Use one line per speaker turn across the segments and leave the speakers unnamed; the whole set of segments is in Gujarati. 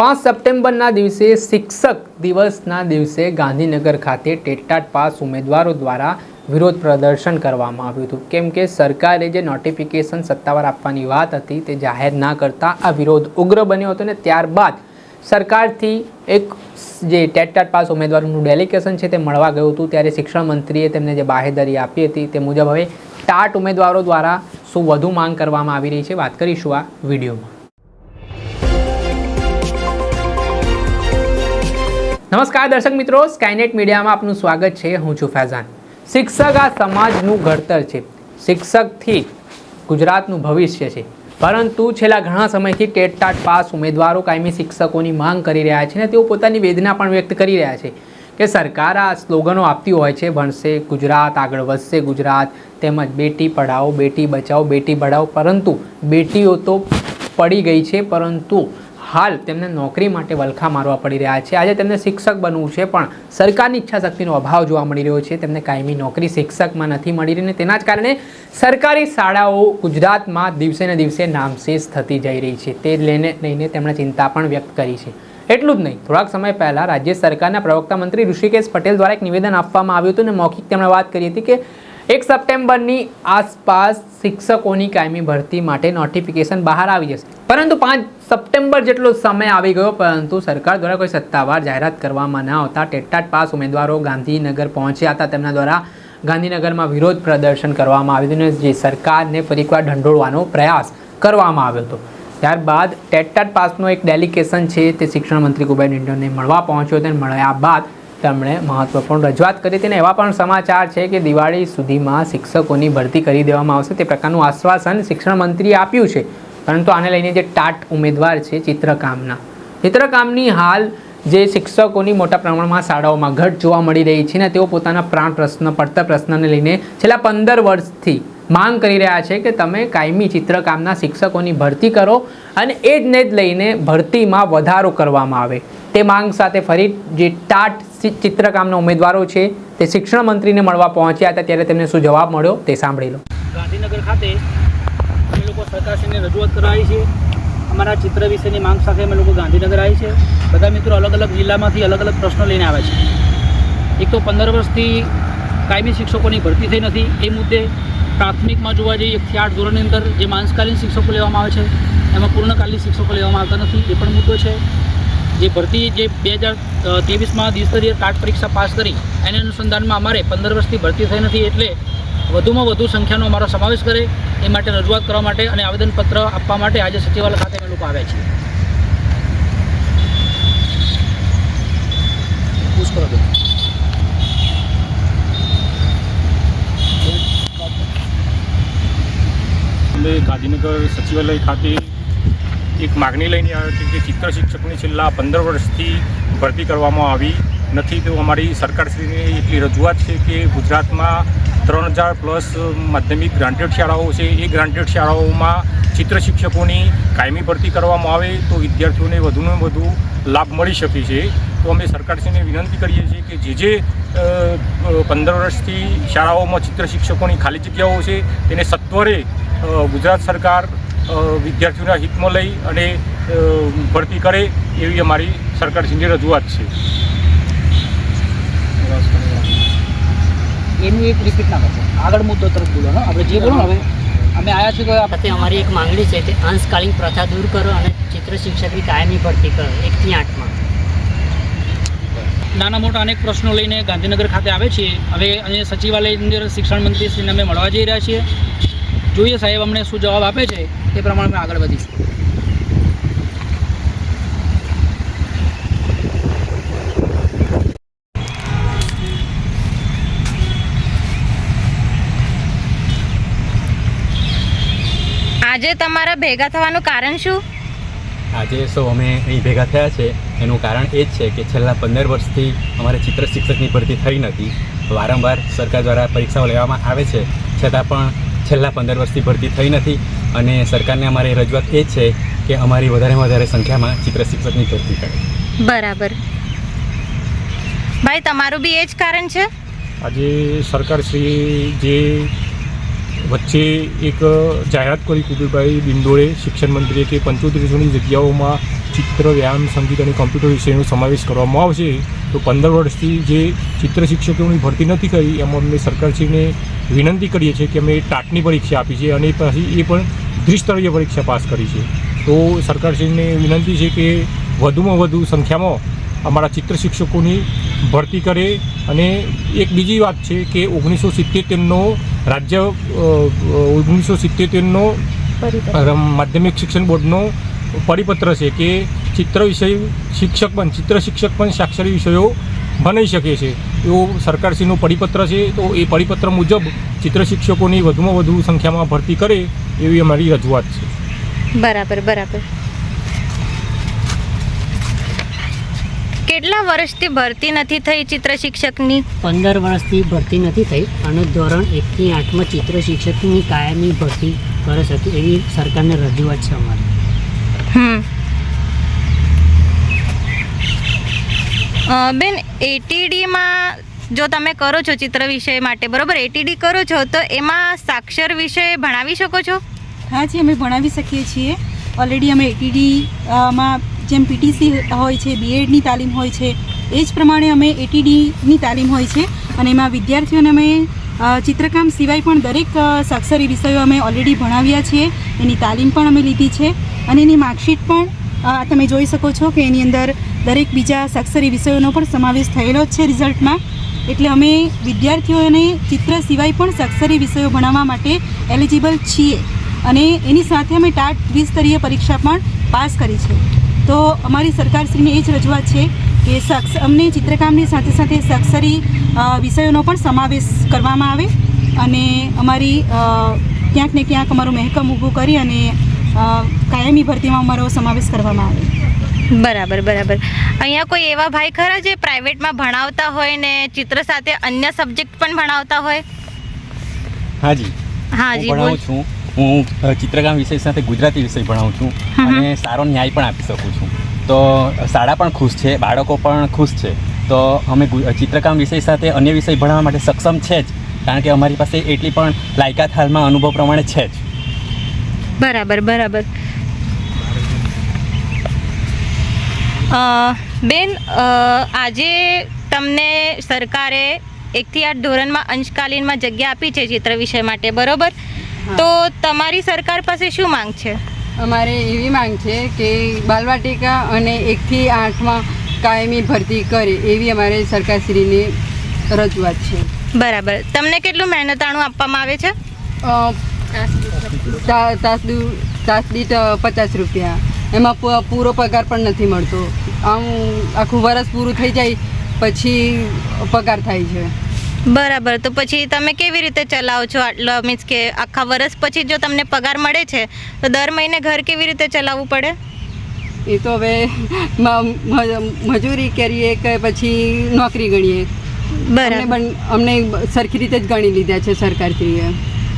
પાંચ સપ્ટેમ્બરના દિવસે શિક્ષક દિવસના દિવસે ગાંધીનગર ખાતે ટેટાટ પાસ ઉમેદવારો દ્વારા વિરોધ પ્રદર્શન કરવામાં આવ્યું હતું. કેમ કે સરકારે જે નોટિફિકેશન સત્તાવાર આપવાની વાત હતી તે જાહેર ના કરતા આ વિરોધ ઉગ્ર બન્યો હતો ને ત્યારબાદ સરકારથી એક જે ટેટાટ પાસ ઉમેદવારોનું ડેલિગેશન છે તે મળવા ગયું હતું. ત્યારે શિક્ષણ મંત્રીએ તેમને જે બાહેધરી આપી હતી તે મુજબ હવે ટાટ ઉમેદવારો દ્વારા શું વધુ માંગ કરવામાં આવી રહી છે? વાત કરીશું આ વિડીયોમાં. નમસ્કાર દર્શક મિત્રો સ્કાયનેટ મીડિયામાં આપનું સ્વાગત છે. હું છું ફૈઝાન. શિક્ષક આ સમાજનું ઘડતર છે. શિક્ષકથી ગુજરાતનું ભવિષ્ય છે. પરંતુ છેલ્લા ઘણા સમયથી ટેટ ટાટ પાસ ઉમેદવારો કાયમી શિક્ષકોની માંગ કરી રહ્યા છે અને તેઓ પોતાની વેદના પણ વ્યક્ત કરી રહ્યા છે કે સરકાર આ સ્લોગનો આપતી હોય છે, ભણશે ગુજરાત, આગળ વધશે ગુજરાત, તેમજ બેટી પઢાઓ, બેટી બચાવો બેટી પઢાઓ. પરંતુ બેટીઓ તો પડી ગઈ છે, પરંતુ હાલ તેમને નોકરી માટે વલખા મારવા પડી રહ્યા છે. આજે તેમને શિક્ષક બનવું છે, પણ સરકારની ઈચ્છા શક્તિનો અભાવ જોવા મળી રહ્યો છે. તેમને કાયમી નોકરી શિક્ષકમાં નથી મળી રહી અને તેના જ કારણે સરકારી શાળાઓ ગુજરાતમાં દિવસે ને દિવસે નામશેષ થતી જઈ રહી છે. તે લઈને લઈને તેમણે ચિંતા પણ વ્યક્ત કરી છે. એટલું જ નહીં, થોડાક સમય પહેલાં રાજ્ય સરકારના પ્રવક્તા મંત્રી ઋષિકેશ પટેલ દ્વારા એક નિવેદન આપવામાં આવ્યું હતું અને મૌખિક તેમણે વાત કરી હતી કે એક સપ્ટેમ્બરની આસપાસ શિક્ષકોની કાયમી ભરતી માટે નોટિફિકેશન બહાર આવી જશે. પરંતુ પાંચ સપ્ટેમ્બર જેટલો સમય આવી ગયો, પરંતુ સરકાર દ્વારા કોઈ સત્તાવાર જાહેરાત કરવામાં ન આવતા ટેટાટ પાસ ઉમેદવારો ગાંધીનગર પહોંચ્યા હતા. તેમના દ્વારા ગાંધીનગરમાં વિરોધ પ્રદર્શન કરવામાં આવ્યું હતું જે સરકારને ફરીકવાર ઢંઢોળવાનો પ્રયાસ કરવામાં આવ્યો હતો. ત્યારબાદ ટેટાટ પાસનો એક ડેલિગેશન છે તે શિક્ષણ મંત્રી કુબેર ઇન્ડોને મળવા પહોંચ્યો હતો અને મળ્યા બાદ તેમણે મહત્વપૂર્ણ રજૂઆત કરી હતી અને એવા પણ સમાચાર છે કે દિવાળી સુધીમાં શિક્ષકોની ભરતી કરી દેવામાં આવશે. તે પ્રકારનું આશ્વાસન શિક્ષણ મંત્રીએ આપ્યું છે. પરંતુ આને લઈને જે ટાટ ઉમેદવાર છે ચિત્રકામના. ચિત્રકામની હાલ જે શિક્ષકોની મોટા પ્રમાણમાં શાળાઓમાં ઘટ જોવા મળી રહી છે ને તેઓ પોતાના પ્રાણ પ્રશ્ન, પડતર પ્રશ્નને લઈને છેલ્લા પંદર વર્ષથી માંગ કરી રહ્યા છે કે તમે કાયમી ચિત્રકામના શિક્ષકોની ભરતી કરો અને એ જ ને જ લઈને ભરતીમાં વધારો કરવામાં આવે. તે માંગ સાથે ફરી જે ટાટ ચિત્રકામના ઉમેદવારો છે, તે શિક્ષણ મંત્રીને મળવા પહોંચ્યા હતા, ત્યારે તેમને શું જવાબ મળ્યો તે સાંભળી લો.
ગાંધીનગર ખાતે અમે લોકો સરકારશ્રીને રજૂઆત કરાવી છે. અમારા ચિત્ર વિશેની માંગ સાથે અમે લોકો ગાંધીનગર આવી છે. બધા મિત્રો અલગ અલગ જિલ્લામાંથી અલગ અલગ પ્રશ્નો લઈને આવે છે. એક તો પંદર વર્ષથી કાયમી શિક્ષકોની ભરતી થઈ નથી. એ મુદ્દે પ્રાથમિકમાં જોવા જઈએ એકથી આઠ ધોરણની અંદર જે માંસકાલીન શિક્ષકો લેવામાં આવે છે, એમાં પૂર્ણકાલીન શિક્ષકો લેવામાં આવતા નથી. એ પણ મુદ્દો છે. જે ભરતી જે બે હજાર ત્રેવીસમાં દ્વિસ્તરીય ટાટ પરીક્ષા પાસ કરી, એને અનુસંધાનમાં અમારે પંદર વર્ષથી ભરતી થઈ નથી એટલે વધુમાં વધુ સંખ્યાનો અમારો સમાવેશ કરે, એ માટે રજૂઆત કરવા માટે અને આવેદનપત્ર આપવા માટે આજે સચિવાલય ખાતે અમે લોકો આવ્યા છીએ. પૂછ
ગાંધીનગર સચિવાલય ખાતે એક માગણી લઈને આવ્યો છે કે ચિત્ર શિક્ષકની છેલ્લા પંદર વર્ષથી ભરતી કરવામાં આવી નથી. તો અમારી સરકારશ્રીની એટલી રજૂઆત છે કે ગુજરાતમાં ત્રણ હજાર પ્લસ માધ્યમિક ગ્રાન્ટેડ શાળાઓ છે. એ ગ્રાન્ટેડ શાળાઓમાં ચિત્ર શિક્ષકોની કાયમી ભરતી કરવામાં આવે તો વિદ્યાર્થીઓને વધુને વધુ લાભ મળી શકે છે. તો અમે સરકારશ્રીને વિનંતી કરીએ છીએ કે જે જે પંદર વર્ષથી શાળાઓમાં ચિત્ર શિક્ષકોની ખાલી જગ્યાઓ છે, તેને સત્વરે ગુજરાત સરકાર વિદ્યાર્થીઓના હિતમાં લઈ અને ભરતી કરે એવી અમારી સરકારશ્રીની રજૂઆત છે.
એનું એક રિપીટ ના કરશો આગળ મુદ્દો તરફ બોલો ને આપણે જે બોલો હવે અમે આવ્યા છીએ તો આપણે
સાથે અમારી એક માંગણી છે કે અંશકાલીન પ્રથા દૂર કરો અને ચિત્ર શિક્ષકની કાયમી ભરતી કરો એકથી આઠમાં.
નાના મોટા અનેક પ્રશ્નો લઈને ગાંધીનગર ખાતે આવે છીએ. હવે અહીંયા સચિવાલયની અંદર શિક્ષણ મંત્રીશ્રીને અમે મળવા જઈ રહ્યા છીએ. જોઈએ સાહેબ અમને શું જવાબ આપે છે તે પ્રમાણે અમે આગળ વધીશું.
આજે તમારા ભેગા થવાનું કારણ શું?
આજે સૌ અમે અહીં ભેગા થયા છે. એનું કારણ એ જ છે કે છેલ્લા પંદર વર્ષથી અમારે ચિત્ર શિક્ષકની ભરતી થઈ નથી. વારંવાર સરકાર દ્વારા પરીક્ષાઓ લેવામાં આવે છે. છતાં પણ છેલ્લા પંદર વર્ષથી ભરતી થઈ નથી અને સરકારને અમારી રજૂઆત એ જ છે કે અમારી વધારેમાં વધારે સંખ્યામાં ચિત્ર શિક્ષકની ભરતી કરે.
બરાબર. ભાઈ તમારું બી એ જ કારણ છે?
આજે સરકારશ્રી જે વચ્ચે એક જાહેરાત કરી કુબીરભાઈ બિંદોળે શિક્ષણ મંત્રીએ કે પંચોતેરસોની જગ્યાઓમાં ચિત્ર વ્યાયામ સંગીત અને કોમ્પ્યુટર વિષયનો સમાવેશ કરવામાં આવશે. તો પંદર વર્ષથી જે ચિત્ર શિક્ષકોની ભરતી નથી કરી એમાં અમને સરકારશ્રીને વિનંતી કરીએ છીએ કે અમે ટાટની પરીક્ષા આપી છે અને પછી એ પણ દ્વિસ્તરીય પરીક્ષા પાસ કરી છે. તો સરકારશ્રીને વિનંતી છે કે વધુમાં વધુ સંખ્યામાં અમારા ચિત્ર શિક્ષકોની ભરતી કરે અને એક બીજી વાત છે કે ઓગણીસો સિત્તેરનો રાજ્ય ઓગણીસો સિત્તેરનો માધ્યમિક શિક્ષણ બોર્ડનો પરિપત્ર છે કે ચિત્ર વિષય શિક્ષક પણ ચિત્ર શિક્ષક પણ સાક્ષરી વિષયો ભણાઈ શકે છે. એવો સરકારશ્રીનો પરિપત્ર છે તો એ પરિપત્ર મુજબ ચિત્ર શિક્ષકોની વધુમાં વધુ સંખ્યામાં ભરતી કરે એવી અમારી રજૂઆત છે.
બરાબર બરાબર. કેટલા વર્ષથી ભરતી નથી થઈ ચિત્ર શિક્ષકની?
પંદર વર્ષથી ભરતી નથી થઈ અને ધોરણ એકથી આઠમાં ચિત્ર શિક્ષકની કાયમી ભરતી કરી શકે એવી સરકારને રજૂઆત છે અમારી.
બેન એટીડીમાં જો તમે કરો છો ચિત્ર વિષય માટે, બરોબર? એટીડી કરો છો, તો એમાં સાક્ષર વિષય ભણાવી શકો છો?
હા જી, અમે ભણાવી શકીએ છીએ. ઓલરેડી અમે એટીડી માં જેમ પીટીસી હોય છે બીએડની તાલીમ હોય છે, એ જ પ્રમાણે અમે એટીડીની તાલીમ હોય છે. અને એમાં વિદ્યાર્થીઓને અમે ચિત્રકામ સિવાય પણ દરેક સાક્ષરી વિષયો અમે ઓલરેડી ભણાવ્યા છીએ એની તાલીમ પણ અમે લીધી છે. અને એની માર્કશીટ પણ તમે જોઈ શકો છો કે એની અંદર દરેક બીજા સાક્ષરી વિષયોનો પણ સમાવેશ થયેલો છે રિઝલ્ટમાં. એટલે અમે વિદ્યાર્થીઓને ચિત્ર સિવાય પણ સાક્ષરી વિષયો ભણાવવા માટે એલિજિબલ છીએ. અને એની સાથે અમે ટાટ દ્વિસ્તરીય પરીક્ષા પણ પાસ કરી છે. તો અમારી સરકારશ્રીને એ જ રજૂઆત છે કે સક્ષ, અમને ચિત્રકામની સાથે સાથે સાક્ષરી વિષયોનો પણ સમાવેશ કરવામાં આવે. અને અમારી ક્યાંક ને ક્યાંક અમારું મહેકમ ઊભું કરી અને કાયમી ભરતીમાં અમારો સમાવેશ કરવામાં આવે.
બરાબર બરાબર. અહીંયા કોઈ એવા ભાઈ ખરા જે પ્રાઇવેટમાં ભણાવતા હોય ને ચિત્ર સાથે અન્ય સબ્જેક્ટ પણ ભણાવતા હોય?
હાજી.
હા
હું
જી બોલ.
ભણાવું છું. હું ચિત્રકામ વિષય સાથે ગુજરાતી વિષય ભણાવું છું અને સારો ન્યાય પણ આપી શકું છું. તો શાળા પણ ખુશ છે બાળકો પણ ખુશ છે. તો અમે ચિત્રકામ વિષય સાથે અન્ય વિષય ભણાવવા માટે સક્ષમ છે જ. કારણ કે અમારી પાસે એટલી પણ લાયકાત હાલમાં અનુભવ પ્રમાણે છે જ.
બરાબર બરાબર. બેન આજે તમને સરકારે એકથી આઠ ધોરણમાં અંશકાલીનમાં જગ્યા આપી છે ચિત્ર વિષય માટે બરોબર? તો તમારી સરકાર પાસે શું માંગ છે?
અમારે એવી માંગ છે કે બાલવાટિકા અને એકથી આઠમાં કાયમી ભરતી કરે એવી અમારે સરકારશ્રીની રજૂઆત છે.
બરાબર. તમને કેટલું મહેનતાણું આપવામાં આવે છે?
તાસ તાસ દીઠ પચાસ રૂપિયા. એમાં પૂરો પગાર પણ નથી મળતો. આમ આખું વરસ પૂરું થઈ જાય પછી પગાર થાય છે.
બરાબર. તો પછી તમે કેવી રીતે ચલાવો છો? આટલો મીન્સ કે આખા વરસ પછી જો તમને પગાર મળે છે તો દર મહિને ઘર કેવી રીતે ચલાવવું પડે?
એ તો હવે મજૂરી કરીએ કે પછી નોકરી ગણીએ.
બરાબર.
અમને સરખી રીતે જ ગણી લીધા છે સરકારશ્રીએ.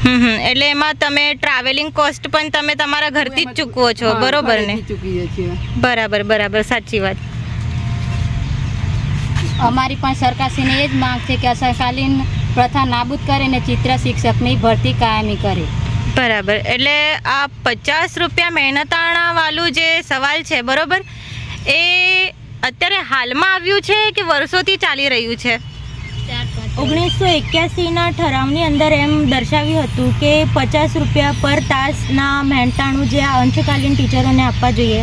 એટલે એમાં તમે ટ્રાવેલિંગ કોસ્ટ પણ તમે તમારા ઘરથી જ ચૂકવો છો બરોબર ને? બરાબર બરાબર. સાચી વાત.
અમારી પણ સરકારશ્રીને એ જ માંગ છે કે અસરકાલીન પ્રથા નાબૂદ કરીને ચિત્ર શિક્ષકની ભરતી કાયમી કરે.
બરાબર. એટલે આ પચાસ રૂપિયા મહેનતાણાવાળું જે સવાલ છે બરોબર એ અત્યારે હાલમાં આવ્યું છે કે વર્ષોથી ચાલી રહ્યું છે?
ઓગણીસો એક્યાસીના ઠરાવની અંદર એમ દર્શાવ્યું હતું કે પચાસ રૂપિયા પર તાસના મહેનતાણું જે આ અંશકાલીન ટીચરોને આપવા જોઈએ.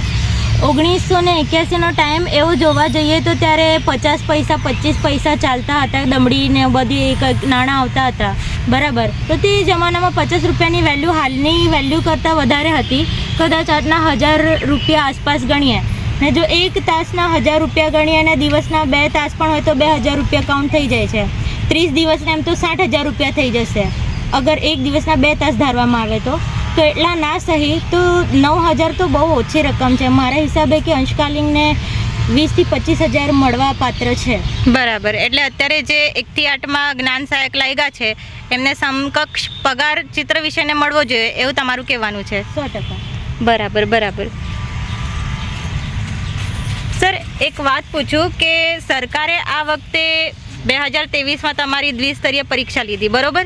ઓગણીસો ને એક્યાસીનો ટાઈમ એવો જોવા જઈએ તો ત્યારે પચાસ પૈસા પચીસ પૈસા ચાલતા હતા, દમડીને બધી એક નાણાં આવતા હતા. બરાબર. તો તે જમાનામાં પચાસ રૂપિયાની વેલ્યુ હાલની વેલ્યુ કરતાં વધારે હતી. કદાચ આજના હજાર રૂપિયા આસપાસ ગણીએ. ને જો એક તાસના હજાર રૂપિયા ગણીએ અને દિવસના બે તાસ પણ હોય તો બે હજાર રૂપિયા કાઉન્ટ થઈ જાય છે. ત્રીસ દિવસના એમ તો સાઠ હજાર રૂપિયા થઈ જશે. અગર એક દિવસના બે તાસ ધારવામાં આવે તો. તો એટલા ના સહી તો નવ હજાર તો બહુ ઓછી રકમ છે. મારા હિસાબે કે અંશકાલીનને વીસથી પચીસ હજાર મળવા પાત્ર છે.
બરાબર. એટલે અત્યારે જે એકથી આઠમાં જ્ઞાન સહાયક લાગ્યા છે એમને સમકક્ષ પગાર ચિત્ર વિશેને મળવો જોઈએ એવું તમારું કહેવાનું છે.
સો ટકા.
બરાબર બરાબર. સર, એક વાત પૂછું કે સરકારે આ વખતે બે હજાર ત્રેવીસમાં તમારી દ્વિસ્તરીય પરીક્ષા લીધી, બરોબર?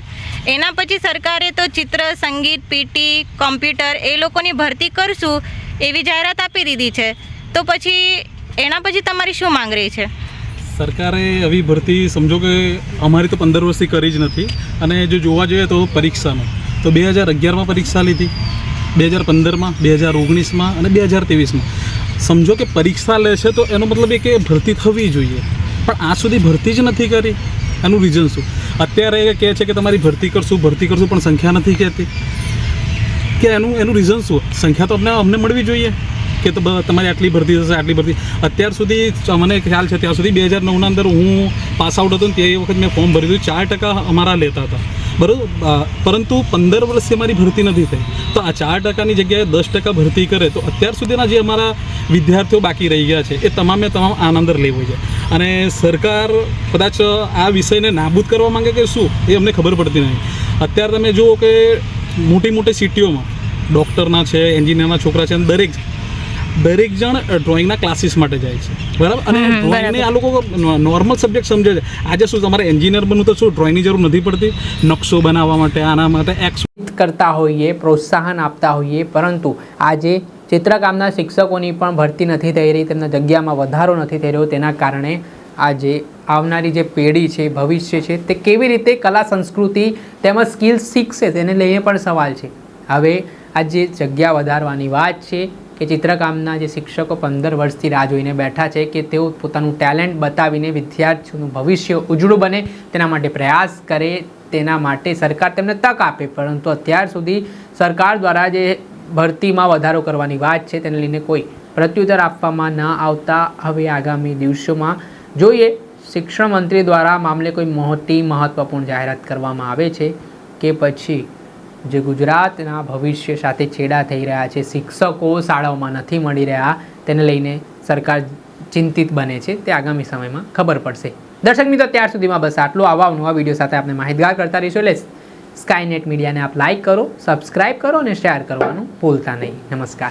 એના પછી સરકારે તો ચિત્ર, સંગીત પીટી કોમ્પ્યુટર એ લોકોની ભરતી કરશું એવી જાહેરાત આપી દીધી છે. તો પછી એના પછી તમારી શું માંગ રહી છે?
સરકારે આવી ભરતી સમજો કે અમારી તો પંદર વર્ષથી કરી જ નથી અને જો જોવા જઈએ તો પરીક્ષામાં. તો બે હજાર અગિયારમાં પરીક્ષા લીધી. બે હજાર પંદરમાં, બે હજાર ઓગણીસમાં અને બે હજાર ત્રેવીસમાં. સમજો કે પરીક્ષા લે છે તો એનો મતલબ એ કે ભરતી થવી જોઈએ. પણ આ સુધી ભરતી જ નથી કરી. એનું રીઝન શું? અત્યારે એ કહે છે કે તમારી ભરતી કરશું ભરતી કરશું, પણ સંખ્યા નથી કહેતી. કે એનું એનું રીઝન શું? સંખ્યા તો અમને અમને મળવી જોઈએ. કે તો તમારી આટલી ભરતી થશે, આટલી ભરતી. અત્યાર સુધી મને ખ્યાલ છે, ત્યાં સુધી બે હજાર નવના અંદર હું પાસ આઉટ હતો ને તે વખત મેં ફોર્મ ભર્યું હતું. ચાર ટકા અમારા લેતા હતા. બરાબર પરંતુ પંદર વર્ષથી અમારી ભરતી નથી થઈ. તો આ ચાર ટકાની જગ્યાએ દસ ટકા ભરતી કરે તો અત્યાર સુધીના જે અમારા વિદ્યાર્થીઓ બાકી રહી ગયા છે, એ તમામે તમામ આનંદ લેવો છે. અને સરકાર કદાચ આ વિષયને નાબૂદ કરવા માંગે કે શું, એ અમને ખબર પડતી નહીં અત્યારે તમે જુઓ કે મોટી મોટી સિટીઓમાં ડૉક્ટરના છે, એન્જિનિયરના છોકરા છે અને દરેક દરેક જણ ડ્રોઈંગના ક્લાસીસ માટે જાય છે. બરાબર? અને ડ્રોઈંગને આ લોકો નોર્મલ સબ્જેક્ટ સમજે છે. આજે શું તમારે એન્જિનિયર બનવું તો શું? ડ્રોઈંગની જરૂર નથી પડતી? નકશો બનાવવા માટે આના માટે એક્સ
કરતા હોઈએ પ્રોત્સાહન આપતા હોઈએ પરંતુ આજે ચિત્રકામના શિક્ષકોની પણ ભરતી નથી થઈ રહી તેમના જગ્યામાં વધારો નથી થઈ રહ્યો તેના કારણે આજે આવનારી જે પેઢી છે ભવિષ્ય છે તે કેવી રીતે કલા સંસ્કૃતિ તેમજ સ્કિલ્સ શીખશે તેને લઈને પણ સવાલ છે. હવે આ જે જગ્યા વધારવાની વાત છે કે ચિત્રકામના જે શિક્ષકો પંદર વર્ષથી રાહ જોઈને બેઠા છે કે તેઓ પોતાનું ટેલેન્ટ બતાવીને વિદ્યાર્થીઓનું ભવિષ્ય ઉજળું બને તેના માટે પ્રયાસ કરે તેના માટે સરકાર તેમને તક આપે. પરંતુ અત્યાર સુધી સરકાર દ્વારા જે ભરતીમાં વધારો કરવાની વાત છે તેને લઈને કોઈ પ્રત્યુત્તર આપવામાં ન આવતા. હવે આગામી દિવસોમાં જોઈએ, શિક્ષણ મંત્રી દ્વારા મામલે કોઈ મોટી મહત્ત્વપૂર્ણ જાહેરાત કરવામાં આવે છે કે પછી જે ગુજરાતના ભવિષ્ય સાથે છેડા થઈ રહ્યા છે, શિક્ષકો શાળાઓમાં નથી મળી રહ્યા, તેને લઈને સરકાર ચિંતિત બને છે. તે આગામી સમયમાં ખબર પડશે. દર્શક મિત્રો, ત્યાર સુધીમાં બસ આટલું. આવા નવા વીડિયો સાથે આપણે માહિતગાર કરતા રહીશું. એટલે સ્કાયનેટ મીડિયાને આપ લાઈક કરો, સબસ્ક્રાઇબ કરો અને શેર કરવાનું ભૂલતા નહીં. નમસ્કાર.